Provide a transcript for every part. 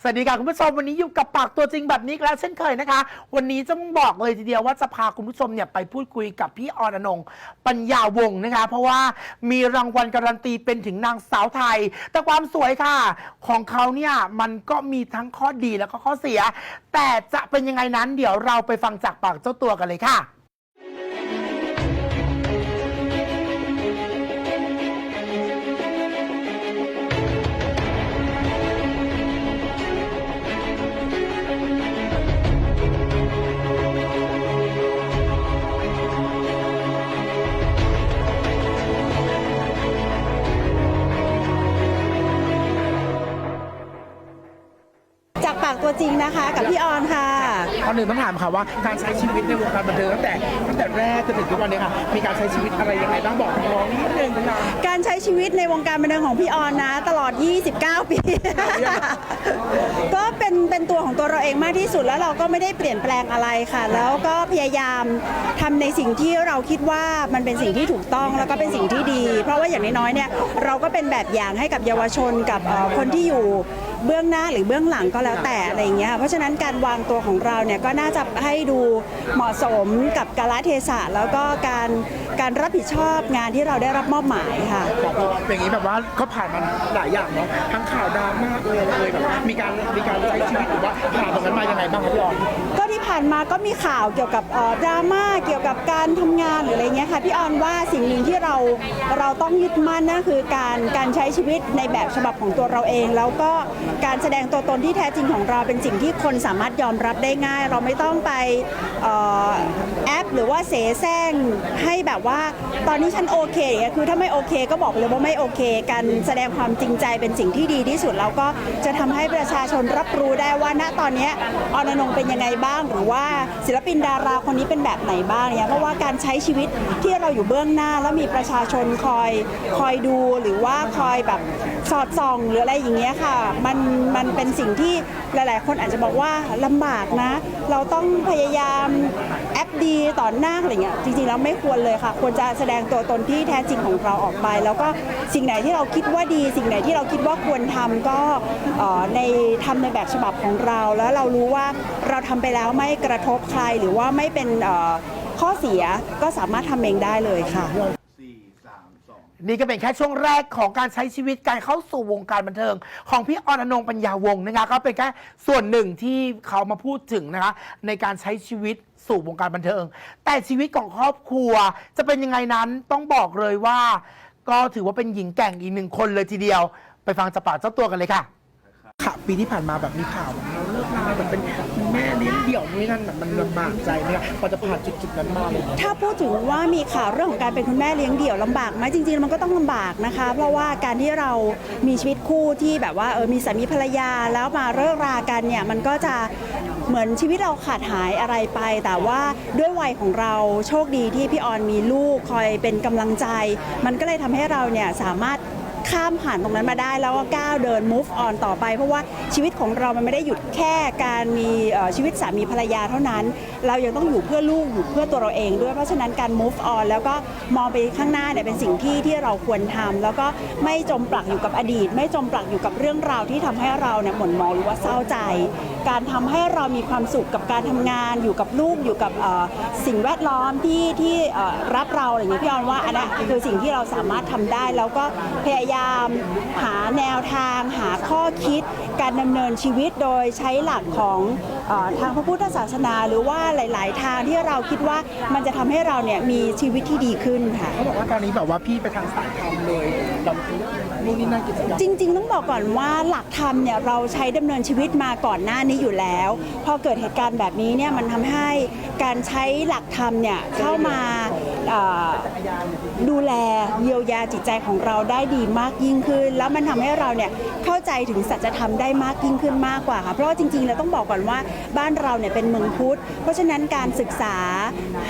สวัสดีค่ะคุณผู้ชมวันนี้อยู่กับปากตัวจริงแบบนี้แล้วเช่นเคยนะคะ วันนี้ต้องบอกเลยทีเดียวว่าจะพาคุณผู้ชมเนี่ยไปพูดคุยกับพี่ออนอนงปัญญาวงศ์นะคะ เพราะว่ามีรางวัลการันตีเป็นถึงนางสาวไทย แต่ความสวยค่ะ ของเขาเนี่ยมันก็มีทั้งข้อดีแล้วก็ข้อเสีย แต่จะเป็นยังไงนั้นเดี๋ยวเราไปฟังจากปากเจ้าตัวกันเลยค่ะ จากปากตัวจริงนะคะ กับพี่ออนค่ะตอนหนึ่งต้องถามค่ะว่าการใช้ชีวิตในวงการบันเทิงตั้งแต่ตั้งแต่แรกจนถึงทุกวันนี้ค่ะ มีการใช้ชีวิตอะไรยังไงบ้างบอกน้องๆนิดนึงนะการใช้ชีวิตในวงการบันเทิงของพี่ออนนะ ตลอด 29 ปี ก็เป็นเป็นตัวของตัวเราเองมากที่สุดแล้วเราก็ไม่ได้เปลี่ยนแปลงอะไรค่ะ แล้วก็พยายามทำในสิ่งที่เราคิดว่ามันเป็นสิ่งที่ถูกต้องแล้วก็เป็นสิ่งที่ดี เพราะว่าอย่างน้อยๆเนี่ยเราก็เป็นแบบอย่างให้กับเยาวชนกับเอ่อคนที่อยู่เบื้องหน้าหรือเบื้องหลังก็แล้วแต่อะไรเงี้ยเพราะฉะนั้นการวางตัวของเราเนี่ยก็น่าจะให้ดูเหมาะสมกับกาลเทศะแล้วก็การการรับผิดชอบงานที่เราได้รับมอบหมายค่ะ อย่างนี้แบบว่าก็ผ่านมาหลายอย่างเนาะทั้งข่าวดราม่าเอ่ยเลยแบบมีการมีการใช้ชีวิตหรือว่าผ่านตรงนั้นมายังไงบ้างครับพี่ออน ผ่านมาก็มีข่าวเกี่ยวกับดราม่าเกี่ยวกับการทำงานหรืออะไรเงี้ยค่ะพี่ออนว่าสิ่งหนึ่งที่เราเราต้องยึดมั่นนั่นคือการการใช้ชีวิตในแบบฉบับของตัวเราเอง แล้วก็การแสดงตัวตนที่แท้จริงของเราเป็นสิ่งที่คนสามารถยอมรับได้ง่าย เราไม่ต้องไปออแอปหรือว่าเสแสร้งให้แบบว่าตอนนี้ฉันโอเคคือถ้าไม่โอเคก็บอกเลยว่าไม่โอเค การแสดงความจริงใจเป็นสิ่งที่ดีที่สุดแล้วก็จะทำให้ประชาชนรับรู้ได้ว่าณตอนนี้ออนอนงเป็นยังไงบ้างหรือว่าศิลปินดาราคนนี้เป็นแบบไหนบ้างเนี่ยเพราะว่าการใช้ชีวิตที่เราอยู่เบื้องหน้าแล้วมีประชาชนคอยคอยดูหรือว่าคอยแบบสอดส่องหรืออะไรอย่างเงี้ยค่ะมันมันเป็นสิ่งที่หลาย ๆ คนอาจจะบอกว่าลำบากนะ เราต้องพยายามแอปดีต่อหน้าอะไรเงี้ยจริง ๆ แล้วไม่ควรเลยค่ะ ควรจะแสดงตัวตนที่แท้จริงของเราออกไป แล้วก็สิ่งไหนที่เราคิดว่าดี สิ่งไหนที่เราคิดว่าควรทำก็ในทำในแบบฉบับของเรา แล้วเรารู้ว่าเราทำไปแล้วไม่กระทบใครหรือว่าไม่เป็นข้อเสียก็สามารถทำเองได้เลยค่ะ นี่ก็เป็นแค่ช่วงแรกของการใช้ชีวิตการเข้าสู่วงการบันเทิง ของพี่ออนอนงปัญญาวงศ์นะคะก็เป็นแค่ส่วนหนึ่งที่เขามาพูดถึงนะคะในการใช้ชีวิตสู่วงการบันเทิง แต่ชีวิตของครอบครัวจะเป็นยังไงนั้นต้องบอกเลยว่า ก็ถือว่าเป็นหญิงแกร่งอีกหนึ่งคนเลยทีเดียว ไปฟังจากปากเจ้าตัวกันเลยค่ะ ค่ะปีที่ผ่านมาแบบมีข่าวแบบเราเลิกลาแบบเป็นคุณแม่เลี้ยงเดี่ยวนี่นั่นแบบมันลำบากใจไหมคะพอจะผ่านจุดๆนั้นมาเลยถ้าพูดถึงว่ามีข่าวเรื่องของการเป็นคุณแม่เลี้ยงเดี่ยวลำบากไหมจริง ๆ มันก็ต้องลำบากนะคะ เพราะว่าการที่เรามีชีวิตคู่ที่แบบว่าเออมีสามีภรรยาแล้วมาเลิกรากันเนี่ยมันก็จะเหมือนชีวิตเราขาดหายอะไรไป แต่ว่าด้วยวัยของเราโชคดีที่พี่ออนมีลูกคอยเป็นกำลังใจ มันก็เลยทำให้เราเนี่ยสามารถ ข้ามผ่านตรงนั้นมาได้แล้วก็ก้าวเดิน move on ต่อไป เพราะว่า ชีวิตของเรามันไม่ได้หยุดแค่การมีชีวิตสามีภรรยาเท่านั้น เรายังต้องอยู่เพื่อลูกอยู่เพื่อตัวเราเองด้วยเพราะฉะนั้นการ move on แล้วก็มองไปข้างหน้าเนี่ยเป็นสิ่งที่ที่เราควรทำแล้วก็ไม่จมปลักอยู่กับอดีต ไม่จมปลักอยู่กับเรื่องราวที่ทำให้เราเนี่ยหม่นมองหรือว่าเศร้าใจ การทำให้เรามีความสุขกับการทำงานอยู่กับลูกอยู่กับสิ่งแวดล้อมที่ที่รับเราอะไรอย่างเงี้ยพี่ออนว่าอันนั้นคือสิ่งที่เราสามารถทำได้ แล้วก็พยายามหาแนวทางหาข้อคิดการดำเนินชีวิตโดยใช้หลักของเออทางพระพุทธศาสนา หรือว่าหลาย ๆ ทางที่เราคิดว่ามันจะทำให้เราเนี่ยมีชีวิตที่ดีขึ้นค่ะเขาบอกว่าตอนนี้แบบว่าพี่ไปทางสายธรรมเลยแบบนู่นนี่นั่นกิจกรรมจริง ๆ ต้องบอกก่อนว่าหลักธรรมเนี่ยเราใช้ดำเนินชีวิตมาก่อนหน้านี้อยู่แล้ว พอเกิดเหตุการณ์แบบนี้เนี่ยมันทำให้การใช้หลักธรรมเนี่ยเข้ามาเอ่อ ดูแลเยียวยาจิตใจของเราได้ดีมากยิ่งขึ้น แล้วมันทำให้เราเนี่ยเข้าใจถึงสัจธรรมได้มากยิ่งขึ้นมากกว่าค่ะเพราะว่าจริงๆเราต้องบอกก่อนว่าบ้านเราเนี่ยเป็นเมืองพุทธ เพราะฉะนั้นการศึกษา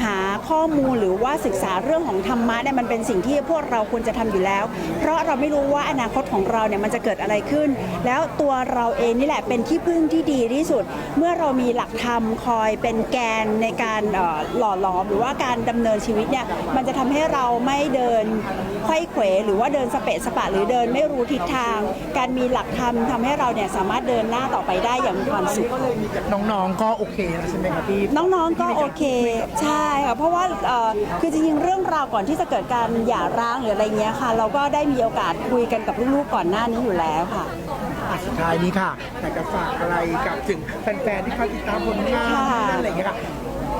หาข้อมูลหรือว่าศึกษาเรื่องของธรรมะเนี่ยมันเป็นสิ่งที่พวกเราควรจะทำอยู่แล้ว เพราะเราไม่รู้ว่าอนาคตของเราเนี่ยมันจะเกิดอะไรขึ้น แล้วตัวเราเองนี่แหละเป็นที่พึ่งที่ดีที่สุด เมื่อเรามีหลักธรรมคอยเป็นแกนในการหล่อหลอมหรือว่าการดำเนินชีวิตเนี่ยเนี่ยมันจะทำให้เราไม่เดินไขว้เขวหรือว่าเดินสเปะสปะหรือเดินไม่รู้ทิศทาง การมีหลักธรรมทำให้เราเนี่ยสามารถเดินหน้าต่อไปได้อย่างมีความสุขน้องๆก็โอเคแล้วใช่ไหมครับพี่น้องๆก็โอเคใช่ค่ะเพราะว่าเอ่อคือจริงๆเรื่องราวก่อนที่จะเกิดการหย่าร้างหรืออะไรเงี้ยค่ะ เราก็ได้มีโอกาสคุยกันกับลูกๆก่อนหน้านี้อยู่แล้วค่ะอะสุดท้ายนี้ค่ะอยากจะฝากอะไรกับถึงแฟนๆที่เขาติดตามผลงานค่ะอะไรอย่างเงี้ยค่ะ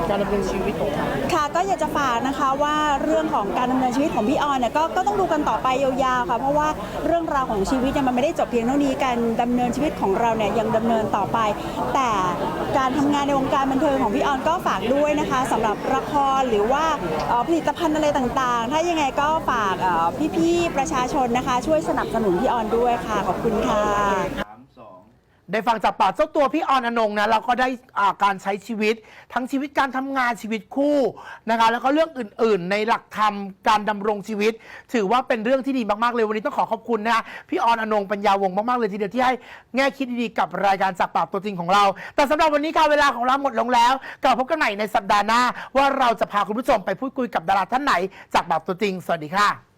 การดำเนินชีวิตของเขาค่ะก็อยากจะฝากนะคะว่าเรื่องของการดำเนินชีวิตของพี่ออนเนี่ยก็ก็ต้องดูกันต่อไปยาวๆค่ะเพราะว่าเรื่องราวของชีวิตเนี่ยมันไม่ได้จบเพียงเท่านี้การดำเนินชีวิตของเราเนี่ยยังดำเนินต่อไป แต่การทำงานในวงการบันเทิงของพี่ออนก็ฝากด้วยนะคะสำหรับละครหรือว่าเอ่อผลิตภัณฑ์อะไรต่างๆ ถ้ายังไงก็ฝากเอ่อพี่ๆประชาชนนะคะ ช่วยสนับสนุนพี่ออนด้วยค่ะขอบคุณค่ะ ได้ฟังจากปากเจ้าตัวพี่ออนอนงนะเราก็ได้อ่าการใช้ชีวิต ทั้งชีวิตการทำงานชีวิตคู่นะคะแล้วก็เรื่องอื่น ๆ ในหลักธรรมการดำรงชีวิต ถือว่าเป็นเรื่องที่ดีมากๆเลยวันนี้ต้องขอขอบคุณนะคะพี่ออนอนงปัญญาวงศ์มากๆเลยทีเดียวที่ให้แง่คิดดีๆกับรายการจากปากตัวจริงของเรา แต่สำหรับวันนี้ค่ะเวลาของเราหมดลงแล้วกลับพบกันใหม่ในสัปดาห์หน้า ว่าเราจะพาคุณผู้ชมไปพูดคุยกับดาราท่านไหนจากปากตัวจริงสวัสดีค่ะ